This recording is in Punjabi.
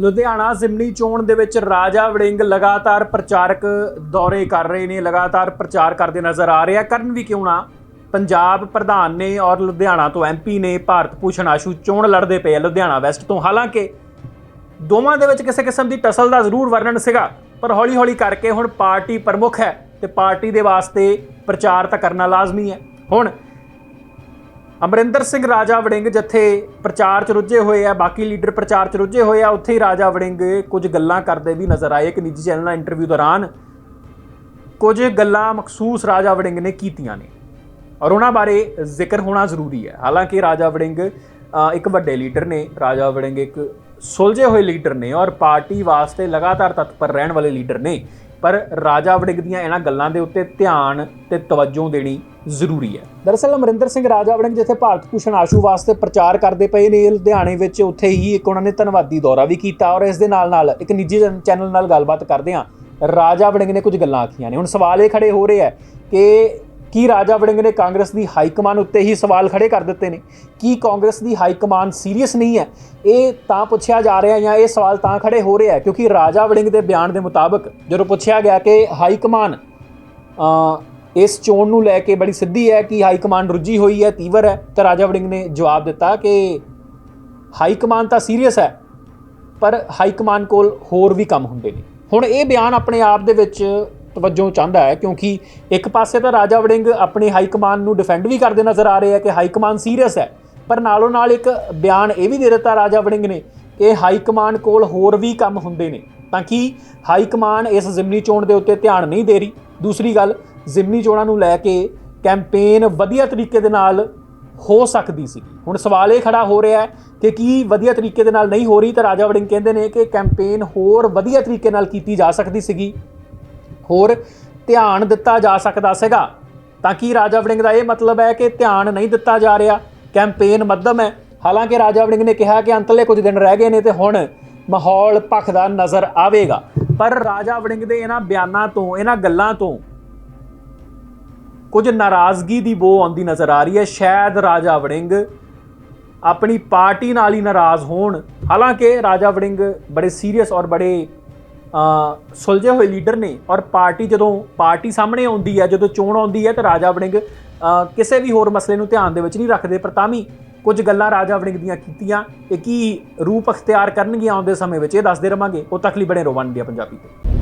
ਲੁਧਿਆਣਾ ਜ਼ਿਮਨੀ ਚੋਣ ਦੇ ਵਿੱਚ ਰਾਜਾ ਵੜਿੰਗ ਲਗਾਤਾਰ ਪ੍ਰਚਾਰਕ ਦੌਰੇ ਕਰ ਰਹੇ ਨੇ, ਲਗਾਤਾਰ ਪ੍ਰਚਾਰ ਕਰਦੇ ਨਜ਼ਰ ਆ ਰਹੇ। ਆ ਕਰਨ ਵੀ ਕਿਉਂ ਨਾ? ਪੰਜਾਬ ਪ੍ਰਧਾਨ ਨੇ ਔਰ ਲੁਧਿਆਣਾ ਤੋਂ ਐਮਪੀ ਨੇ ਭਾਰਤ ਭੂਸ਼ਣ ਆਸ਼ੂ ਚੋਣ ਲੜਦੇ ਪਏ ਆ ਲੁਧਿਆਣਾ ਵੈਸਟ ਤੋਂ। ਹਾਲਾਂਕਿ ਦੋਵਾਂ ਦੇ ਵਿੱਚ ਕਿਸੇ ਕਿਸਮ ਦੀ ਟਸਲ ਦਾ ਜ਼ਰੂਰ ਵਰਣਨ ਸੀਗਾ, ਪਰ ਹੌਲੀ-ਹੌਲੀ ਕਰਕੇ ਹੁਣ ਪਾਰਟੀ ਪ੍ਰਮੁੱਖ ਹੈ ਤੇ ਪਾਰਟੀ ਦੇ ਵਾਸਤੇ ਪ੍ਰਚਾਰ ਤਾਂ ਕਰਨਾ ਲਾਜ਼ਮੀ ਹੈ। ਹੁਣ ਅਮਰਿੰਦਰ ਸਿੰਘ ਰਾਜਾ ਵੜਿੰਗ ਜਿੱਥੇ ਪ੍ਰਚਾਰ ਚ ਰੁੱਝੇ ਹੋਏ ਆ, ਬਾਕੀ ਲੀਡਰ ਪ੍ਰਚਾਰ ਚ ਰੁੱਝੇ ਹੋਏ ਆ, ਉੱਥੇ ਹੀ ਰਾਜਾ ਵੜਿੰਗ ਕੁਝ ਗੱਲਾਂ ਕਰਦੇ ਵੀ ਨਜ਼ਰ ਆਏ ਇੱਕ ਨਿੱਜੀ ਚੈਨਲ ਨਾਲ ਇੰਟਰਵਿਊ ਦੌਰਾਨ। ਕੁਝ ਗੱਲਾਂ ਮਖਸੂਸ ਰਾਜਾ ਵੜਿੰਗ ਨੇ ਕੀਤੀਆਂ ਨੇ ਔਰ ਉਹਨਾਂ ਬਾਰੇ ਜ਼ਿਕਰ ਹੋਣਾ ਜ਼ਰੂਰੀ ਹੈ। ਹਾਲਾਂਕਿ ਰਾਜਾ ਵੜਿੰਗ ਇੱਕ ਵੱਡੇ ਲੀਡਰ ਨੇ, ਰਾਜਾ ਵੜਿੰਗ ਇੱਕ ਸੁਲਝੇ ਹੋਏ ਲੀਡਰ ਨੇ ਔਰ ਪਾਰਟੀ ਵਾਸਤੇ ਲਗਾਤਾਰ ਤਤਪਰ ਰਹਿਣ ਵਾਲੇ ਲੀਡਰ ਨੇ। ਪਰ ਰਾਜਾ ਵੜਿੰਗ ਦੀਆਂ ਇਹਨਾਂ ਗੱਲਾਂ ਦੇ ਉੱਤੇ ਧਿਆਨ ਤੇ ਤਵੱਜੋ ਦੇਣੀ ਜ਼ਰੂਰੀ ਹੈ। ਦਰਅਸਲ ਅਮਰਿੰਦਰ ਸਿੰਘ ਰਾਜਾ ਵੜਿੰਗ ਜਿੱਥੇ ਭਾਰਤ ਭੂਸ਼ਣ ਆਸ਼ੂ ਵਾਸਤੇ ਪ੍ਰਚਾਰ ਕਰਦੇ ਪਏ ਨੇ, ਲੁਧਿਆਣੇ ਵਿੱਚ ਉੱਥੇ ਹੀ ਇੱਕ ਉਹਨਾਂ ਨੇ ਧੰਨਵਾਦੀ ਦੌਰਾ ਵੀ ਕੀਤਾ ਔਰ ਇਸ ਦੇ ਨਾਲ ਨਾਲ ਇੱਕ ਨਿੱਜੀ ਚੈਨ- ਚੈਨਲ ਨਾਲ ਗੱਲਬਾਤ ਕਰਦੇ ਹਾਂ। ਰਾਜਾ ਵੜਿੰਗ ਨੇ ਕੁਝ ਗੱਲਾਂ ਆਖੀਆਂ ਨੇ। ਹੁਣ ਸਵਾਲ ਇਹ ਖੜੇ ਹੋ ਰਹੇ ਆ ਕਿ ਕੀ ਰਾਜਾ ਵੜਿੰਗ ਨੇ ਕਾਂਗਰਸ ਦੀ ਹਾਈ ਕਮਾਨ ਉੱਤੇ ਹੀ ਸਵਾਲ ਖੜੇ ਕਰ ਦਿੱਤੇ ਨੇ? ਕੀ ਕਾਂਗਰਸ ਦੀ ਹਾਈ ਕਮਾਨ ਸੀਰੀਅਸ ਨਹੀਂ ਹੈ? ਇਹ ਤਾਂ ਪੁੱਛਿਆ ਜਾ ਰਿਹਾ ਜਾਂ ਇਹ ਸਵਾਲ ਤਾਂ ਖੜੇ ਹੋ ਰਿਹਾ ਕਿਉਂਕਿ ਰਾਜਾ ਵੜਿੰਗ ਦੇ ਬਿਆਨ ਦੇ ਮੁਤਾਬਕ ਜਦੋਂ ਪੁੱਛਿਆ ਗਿਆ ਕਿ ਹਾਈ ਕਮਾਨ ਇਸ ਚੋਣ ਨੂੰ ਲੈ ਕੇ ਬੜੀ ਸਿੱਧੀ ਹੈ ਕਿ ਹਾਈ ਕਮਾਨ ਰੁੱਝੀ ਹੋਈ ਹੈ, ਤੀਵਰ ਹੈ, ਤਾਂ ਰਾਜਾ ਵੜਿੰਗ ਨੇ ਜਵਾਬ ਦਿੱਤਾ ਕਿ ਹਾਈ ਕਮਾਨ ਤਾਂ ਸੀਰੀਅਸ ਹੈ, ਪਰ ਹਾਈ ਕਮਾਨ ਕੋਲ ਹੋਰ ਵੀ ਕੰਮ ਹੁੰਦੇ ਨੇ। ਹੁਣ ਇਹ ਬਿਆਨ ਆਪਣੇ ਆਪ ਦੇ ਵਿੱਚ ਤਵੱਜੋ ਚਾਹੁੰਦਾ ਹੈ, ਕਿਉਂਕਿ ਇੱਕ ਪਾਸੇ ਤਾਂ ਰਾਜਾ ਵੜਿੰਗ ਆਪਣੀ ਹਾਈ ਕਮਾਨ ਨੂੰ ਡਿਫੈਂਡ ਵੀ ਕਰਦੇ ਨਜ਼ਰ ਆ ਰਹੇ ਹੈ ਕਿ ਹਾਈ ਕਮਾਨ ਸੀਰੀਅਸ ਹੈ, ਪਰ ਨਾਲੋਂ ਨਾਲ ਇੱਕ ਬਿਆਨ ਇਹ ਵੀ ਦੇ ਦਿੱਤਾ ਰਾਜਾ ਵੜਿੰਗ ਨੇ ਕਿ ਹਾਈ ਕਮਾਨ ਕੋਲ ਹੋਰ ਵੀ ਕੰਮ ਹੁੰਦੇ ਨੇ, ਤਾਂ ਕਿ ਹਾਈ ਕਮਾਨ ਇਸ ਜ਼ਿਮਨੀ ਚੋਣ ਦੇ ਉੱਤੇ ਧਿਆਨ ਨਹੀਂ ਦੇ ਰਹੀ। ਦੂਸਰੀ ਗੱਲ, ਜ਼ਿਮਨੀ ਚੋਣਾਂ ਨੂੰ ਲੈ ਕੇ ਕੈਂਪੇਨ ਵਧੀਆ ਤਰੀਕੇ ਦੇ ਨਾਲ ਹੋ ਸਕਦੀ ਸੀ। ਹੁਣ ਸਵਾਲ ਇਹ ਖੜਾ ਹੋ ਰਿਹਾ ਹੈ ਕਿ ਕੀ ਵਧੀਆ ਤਰੀਕੇ ਦੇ ਨਾਲ ਨਹੀਂ ਹੋ ਰਹੀ, ਤਾਂ ਰਾਜਾ ਵੜਿੰਗ ਕਹਿੰਦੇ ਨੇ ਕਿ ਕੈਂਪੇਨ ਹੋਰ ਵਧੀਆ ਤਰੀਕੇ ਨਾਲ ਕੀਤੀ ਜਾ ਸਕਦੀ ਸੀਗੀ। ਹੋਰ ਧਿਆਨ ਦਿੱਤਾ ਜਾ ਸਕਦਾ ਸੀਗਾ। ਤਾਂ ਕਿ ਰਾਜਾ ਵੜਿੰਗ ਦਾ ਇਹ ਮਤਲਬ ਹੈ ਕਿ ਧਿਆਨ ਨਹੀਂ ਦਿੱਤਾ ਜਾ ਰਿਹਾ? ਕੈਂਪੇਨ ਮੱਧਮ ਹੈ। ਹਾਲਾਂਕਿ ਰਾਜਾ ਵੜਿੰਗ ਨੇ ਕਿਹਾ ਕਿ ਅੰਤਲੇ ਕੁਝ ਦਿਨ ਰਹਿ ਗਏ ਨੇ ਤੇ ਹੁਣ ਮਾਹੌਲ ਭਖਦਾ ਨਜ਼ਰ ਆਵੇਗਾ। ਪਰ ਰਾਜਾ ਵੜਿੰਗ ਦੇ ਇਹਨਾਂ ਬਿਆਨਾਂ ਤੋਂ, ਇਹਨਾਂ ਗੱਲਾਂ ਤੋਂ ਕੁਝ ਨਾਰਾਜ਼ਗੀ ਦੀ ਬੋ ਆਉਂਦੀ ਨਜ਼ਰ ਆ ਰਹੀ ਹੈ। ਸ਼ਾਇਦ ਰਾਜਾ ਵੜਿੰਗ ਆਪਣੀ ਪਾਰਟੀ ਨਾਲ ਹੀ ਨਾਰਾਜ਼ ਹੋਣ। ਹਾਲਾਂਕਿ ਰਾਜਾ ਵੜਿੰਗ ਬੜੇ ਸੀਰੀਅਸ ਔਰ ਬੜੇ ਸੁਲਝੇ ਹੋਏ ਲੀਡਰ ਨੇ ਔਰ ਪਾਰਟੀ ਜਦੋਂ ਪਾਰਟੀ ਸਾਹਮਣੇ ਆਉਂਦੀ ਹੈ, ਜਦੋਂ ਚੋਣ ਆਉਂਦੀ ਹੈ, ਤਾਂ ਰਾਜਾ ਵੜਿੰਗ ਕਿਸੇ ਵੀ ਹੋਰ ਮਸਲੇ ਨੂੰ ਧਿਆਨ ਦੇ ਵਿੱਚ ਨਹੀਂ ਰੱਖਦੇ, ਪਰ ਤਾਂ ਵੀ ਕੁਝ ਗੱਲਾਂ ਰਾਜਾ ਵੜਿੰਗ ਦੀਆਂ ਕੀਤੀਆਂ, ਇਹ ਕੀ ਰੂਪ ਅਖਤਿਆਰ ਕਰਨਗੀਆਂ ਆਉਂਦੇ ਸਮੇਂ ਵਿੱਚ, ਇਹ ਦੱਸਦੇ ਰਵਾਂਗੇ। ਉਹ ਤੱਕ ਲਈ ਬਣੇ ਰਹੋ ਵਨ ਪੰਜਾਬੀ ਤੇ।